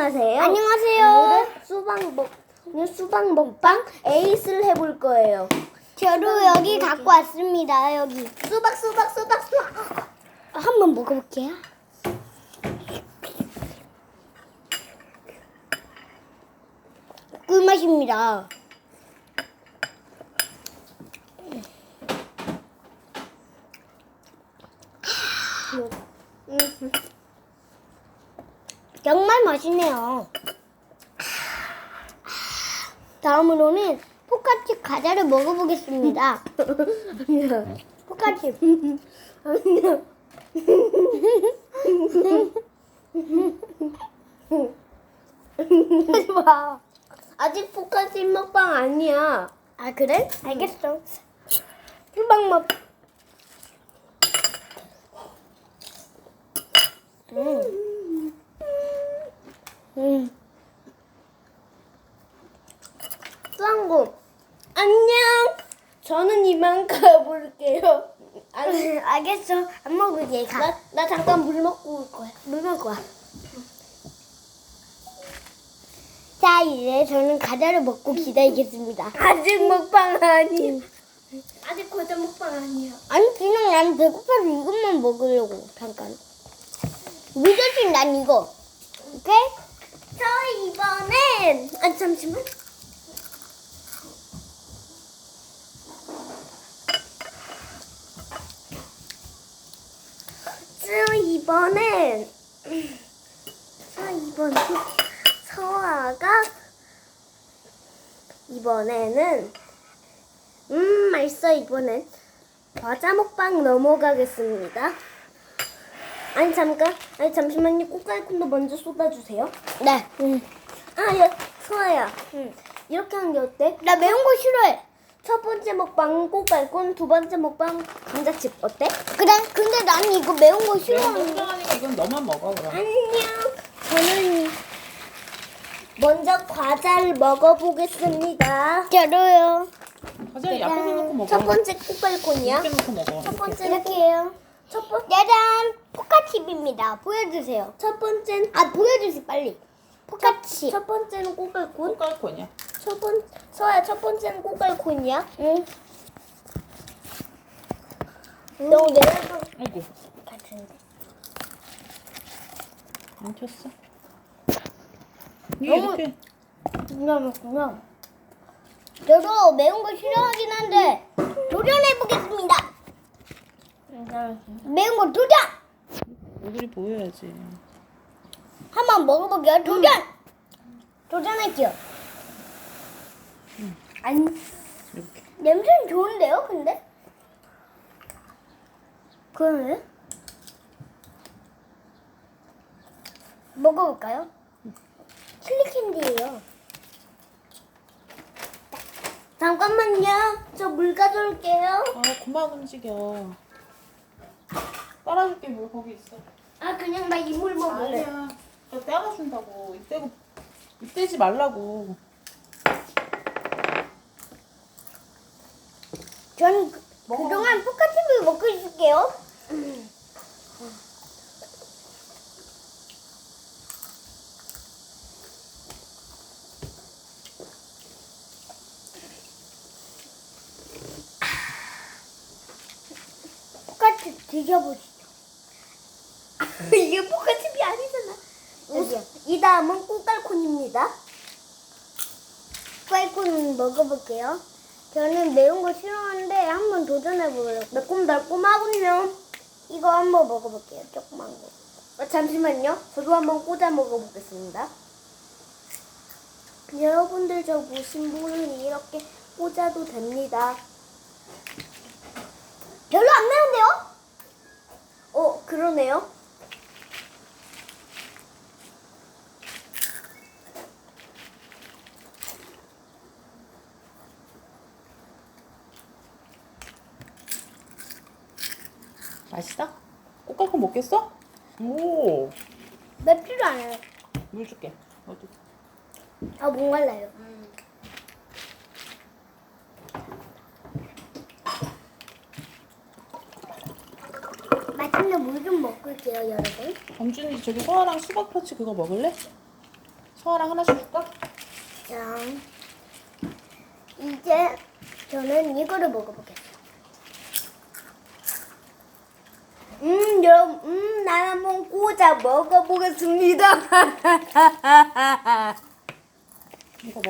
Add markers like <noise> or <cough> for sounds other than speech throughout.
안녕하세요. 안녕하세요. 오늘은 수박 먹 오늘 수박 먹방 에이스를 해볼 거예요. 저도 여기 갖고 왔습니다. 여기 수박 수박 수박 수박. 한번 먹어볼게요. 꿀맛입니다. 음, 정말 맛있네요. 다음으로는 포카칩 과자를 먹어보겠습니다. 포카칩. 아니야. 하지 마. 아직 포카칩 먹방 아니야. 아 그래? 알겠어. 수박 맛. 음. 음. 수왕곰 안녕. 저는 이만 가볼게요. 아니, 알겠어. 안 먹을게. 가. 나, 나 잠깐 물 먹고 올 거야. 물 먹고 와. 자, 이제 저는 과자를 먹고 기다리겠습니다. 아직 먹방 아니야. 아직 과자 먹방 아니야. 아니, 그냥 난 배고파서 이것만 먹으려고, 잠깐. 믿어진 난 이거. 오케이? 저 이번엔 아 잠시만. 저 이번엔 저 이번 서아가 이번에는 음 맛있어 이번엔 과자 먹방 넘어가겠습니다. 아니 잠깐 아니 잠시만요 꽃갈콘도 먼저 쏟아주세요. 네. 응. 아, 야, 소아야. 응. 이렇게 하는 게 어때? 나 매운 거 싫어해. 첫 번째 먹방 꽃갈콘, 두 번째 먹방 감자칩 어때? 그래? 근데 난 이거 매운 거 매운 싫어하는 거. 걱정하니까 이건 너만 먹어 그럼. 안녕. 저는 먼저 과자를 먹어보겠습니다. 저도요. 과자 약간 놓고 먹어. 첫 번째 꽃갈콘이야. 이렇게 놓고 먹어. 첫 번째 이렇게 해요. 첫 번. 짜잔! 포카칩입니다. 보여주세요. 첫 번째는 아, 보여주세요, 빨리. 포카칩. 첫 번째는 꽃갈콘. 꽃갈콘이야. 첫 번, 서아야 첫 번째는 꽃갈콘이야. 응. 너무 내려서 아이고 같은데. 멈췄어. 이게 너무- 이렇게 누나 먹구나. 저도 매운 거 싫어하긴 한데 도전해 보겠습니다. 매운 거 도전! 얼굴이 보여야지. 한 번 먹어볼게요. 도전! 도전할게요. 아니, 이렇게. 냄새는 좋은데요, 근데? 그러네. 먹어볼까요? 칠리 캔디예요. 잠깐만요. 저 물 가져올게요. 아 그만 움직여. 빨아줄게 물 거기 있어. 아 그냥 나 이물 먹을래. 아니야. 나 떼어준다고. 이때고 이때지 말라고. 전 그- 그동안 포카칩을 먹고 있을게요. 포카칩 드셔보시죠. 이게 포카칩이 아니잖아. 여기요. 이 다음은 꽃갈콘입니다. 빨콘 먹어볼게요. 저는 매운 거 싫어하는데 한번 도전해보려고. 매콤달콤하군요. 이거 한번 먹어볼게요. 조그만 거. 아, 잠시만요. 저도 한번 꽂아 먹어보겠습니다. 여러분들 저 보신 분은 이렇게 꽂아도 됩니다. 별로 안 매운데요? 어, 그러네요. 맛있어? 꽃갈콘 먹겠어? 오. 맵지도 않아요. 물 줄게. 어디? 아, 못 갈라요. 맛있는 물 좀 먹을게요, 여러분. 범준이 저기 소아랑 수박 파츠 그거 먹을래? 서아랑 하나씩 줄까? 자, 이제 저는 이거를 먹어보겠습니다. 음, 여러분, 음, 난 한번 꽂아 먹어보겠습니다. <laughs> 이거.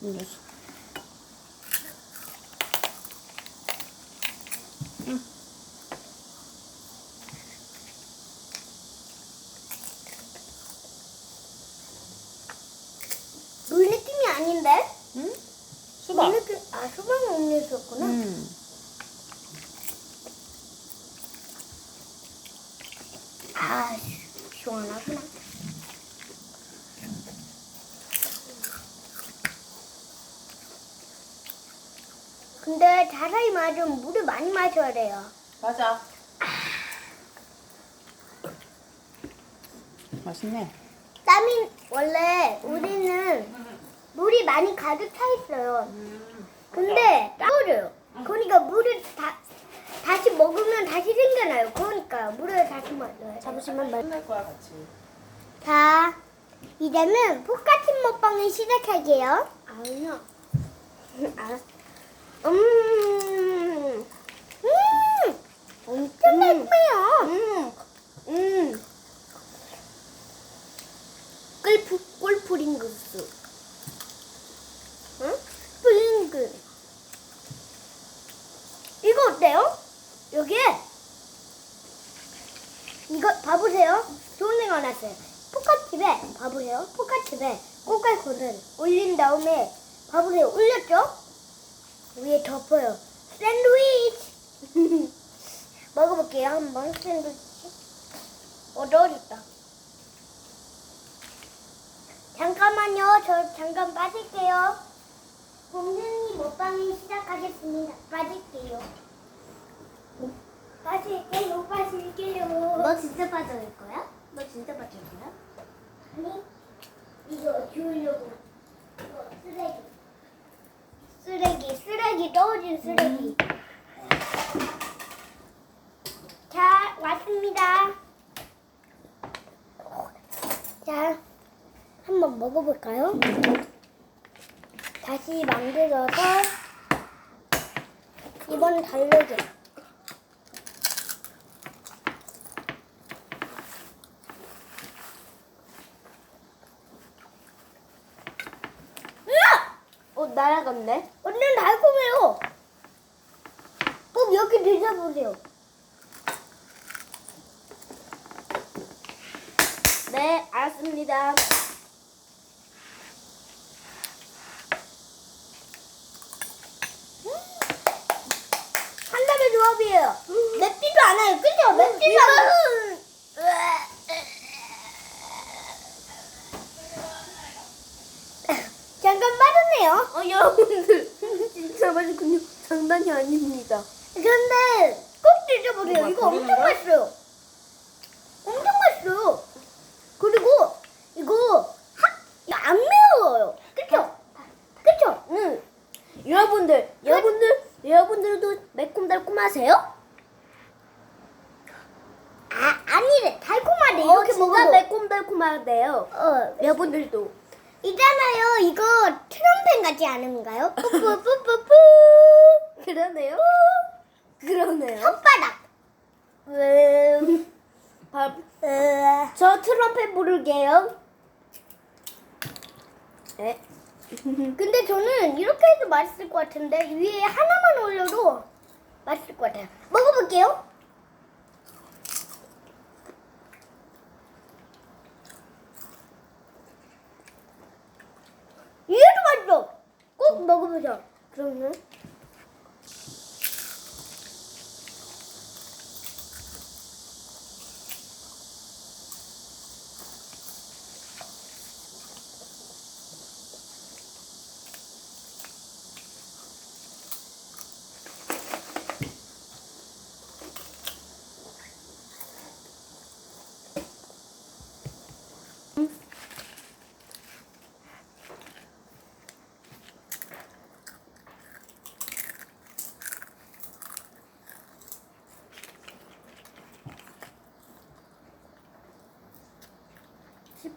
이 녀석. 물 느낌이 아닌데? 응? 수박. 물 느낌, 아, 수박 음료수였구나. 음. 아, 시원하구나. 근데 자라이 맞으면 물을 많이 마셔야 돼요. 맞아. 맛있네. 땀이 원래 우리는 물이 많이 가득 차 있어요. 근데 땀을요. 그러니까 물을 다 다시 먹으면 다시 생겨나요. 그러니까 물을 다시 마셔요. 잠시만 말. 끝날 거야 같이. 자, 이제는 포카팀 먹방을 시작할게요. 아니야. 알았어. 음, 음, 엄청 맛있어요. 음, 음. 꿀프, 꿀프링글스. 응? 프링글. 이거 어때요? 여기에 이거 봐보세요. 났어요. 포카칩에 봐보세요. 포카칩에 꽃갈콘을 올린 다음에 봐보세요. 올렸죠? 위에 덮어요. 샌드위치. <laughs> 먹어볼게요. 한번 샌드위치. 어 넣어줬다. 잠깐만요. 저 잠깐 빠질게요. 공준이 먹방을 시작하겠습니다. 빠질게요. 빠질게요. 빠질게요. 너 진짜 빠져올 거야? 너 진짜 빠져올 거야? 아니, 이거 주우려고. 이거 쓰레기. 쓰레기, 쓰레기, 떨어진 쓰레기. 자, 왔습니다. 자, 한번 먹어볼까요? 다시 만들어서 이번 달력에 어, 날아갔네. 완전 달콤해요. 꼭 이렇게 드셔보세요. 네, 알았습니다. 한담의 조합이에요. 맵지도 않아요. 그죠? 맵지도 않아요. 잠깐 빠졌네요. 어, 여러분들. 진짜 맛있군요. 장난이 아닙니다. 그런데 꼭 드셔보세요. 이거 엄청? 맛있어요. 엄청 맛있어요. 그리고 이거 하, 안 매워요. 그쵸? 그쵸? 응. 여러분들, 여러분들, 여러분들도 매콤달콤하세요? 아, 아니래. 달콤하네. 어, 이렇게 진짜 먹어도. 매콤달콤하대요. 어, 여러분들도. 있잖아요. 이거 트럼펜 같지 않은가요? 뿌뿌뿌뿌뿌. 그러네요. 그러네요. 혓바닥. 음, 밥, 으아. 저 트럼펫 부를게요. 네. 근데 저는 이렇게 해도 맛있을 것 같은데 위에 하나만 올려도 맛있을 것 같아요. 먹어볼게요. 이해도 맛있어. 꼭 먹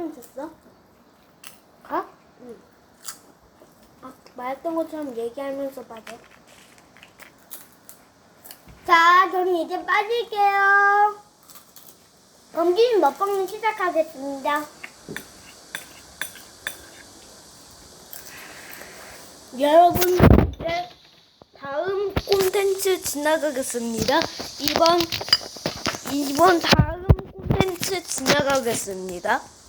어보죠. 그러면 10분 쳤어? 가? 아, 말했던 것처럼 얘기하면서 맞아. 자, 저는 이제 빠질게요. 검진 먹방을 시작하겠습니다. 여러분, 이제 다음 콘텐츠 지나가겠습니다. 이번, 이번 다음 콘텐츠 지나가겠습니다.